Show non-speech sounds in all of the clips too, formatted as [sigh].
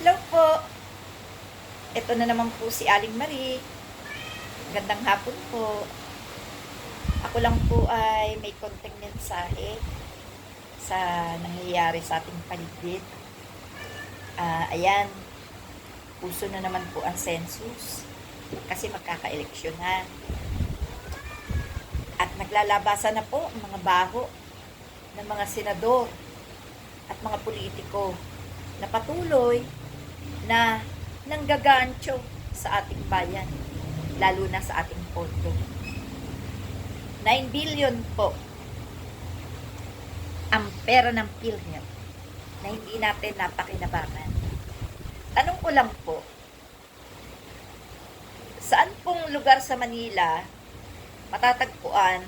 Hello po. Ito na naman po si Aling Marie. Gandang hapon po. Ako lang po ay may konting mensahe sa nangyayari sa ating paligid. Ah, ayan, puso na naman po ang census kasi magkaka-eleksyon na. At naglalabasan na po ang mga baho ng mga senador at mga politiko na patuloy na nanggagancho sa ating bayan, lalo na sa ating pondo. 9 billion po ang pera ng PhilHealth na hindi natin napakinabangan. Tanong ko lang po, saan pong lugar sa Manila matatagpuan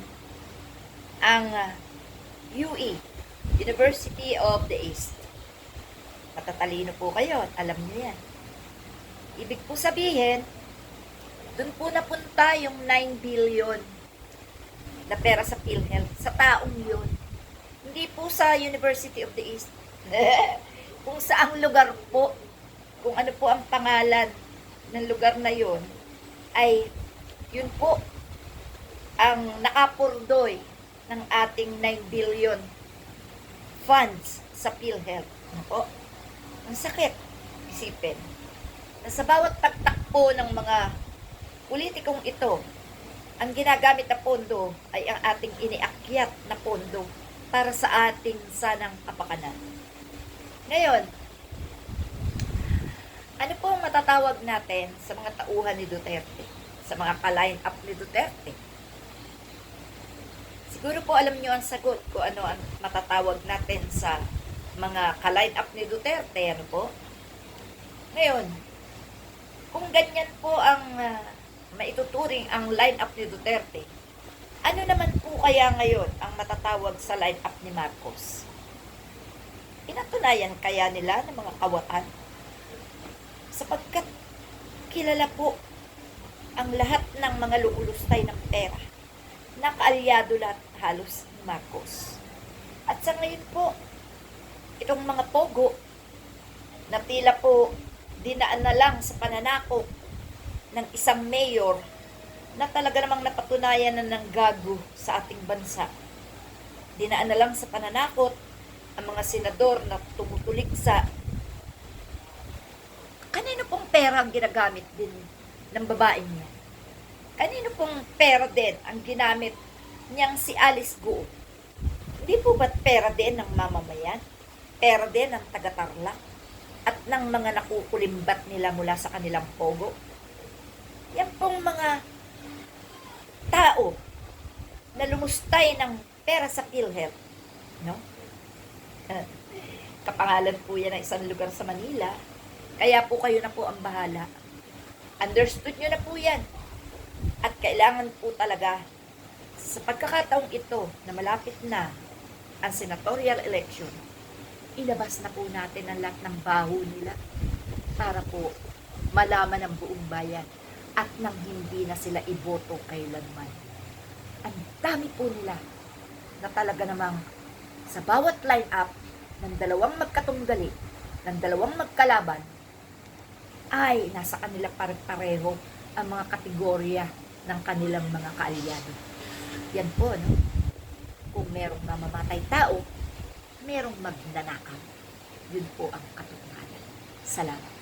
ang UE, University of the East? Matatalino po kayo at alam niyo yan. Ibig po sabihin, dun po napunta yung 9 billion na pera sa PhilHealth, sa taong yun. Hindi po sa University of the East. [laughs] kung saang lugar po, kung ano po ang pangalan ng lugar na yun, ay yun po ang nakapurdoy ng ating 9 billion funds sa PhilHealth. Ano po? Ang sakit isipin na sa bawat pagtakbo ng mga politikong ito, ang ginagamit na pondo ay ang ating iniakyat na pondo para sa ating sanang kapakanan. Ngayon, ano po ang matatawag natin sa mga tauhan ni Duterte? Sa mga ka-line up ni Duterte? Siguro po alam nyo ang sagot kung ano ang matatawag natin sa mga ka-line up ni Duterte. Ano po? Ngayon, kung ganyan po ang ah, maituturing ang line up ni Duterte, ano naman po kaya ngayon ang matatawag sa line up ni Marcos? Pinatunayan kaya nila ng mga kawatan? Sapagkat kilala po ang lahat ng mga lumulustay ng pera na kaalyado lahat halos ni Marcos. At sa ngayon po, itong mga pogo na tila po dinaan na lang sa pananakop ng isang mayor na talaga namang napatunayan na ng gago sa ating bansa. Dinaan na lang sa pananakot ang mga senador na tumutulig sa kanino pong pera ang ginagamit din ng babaeng niya? Kanino pong pera din ang ginamit niyang si Alice Guo? Hindi po ba't pera din ng mamamayan? Pera din ng taga-tarlac? At ng mga nakukulimbat nila mula sa kanilang pogo? Yan pong mga tao na lumustay ng pera sa PhilHealth, no? Uh, kapangalan po yan ng isang lugar sa Manila. Kaya po kayo na po ang bahala. Understood nyo na po yan. At kailangan po talaga sa pagkakataong ito na malapit na ang senatorial election, ilabas na po natin ang lahat ng baho nila para po malaman ng buong bayan at nang hindi na sila iboto kailanman. Ang dami po nila na talaga namang sa bawat line-up ng dalawang magkatunggali, ng dalawang magkalaban, ay nasa kanila pare-pareho ang mga kategorya ng kanilang mga kaalyado. Yan po, no? Kung merong mamamatay tao, merong magnanakaw. Yun po ang katotohanan. Salamat.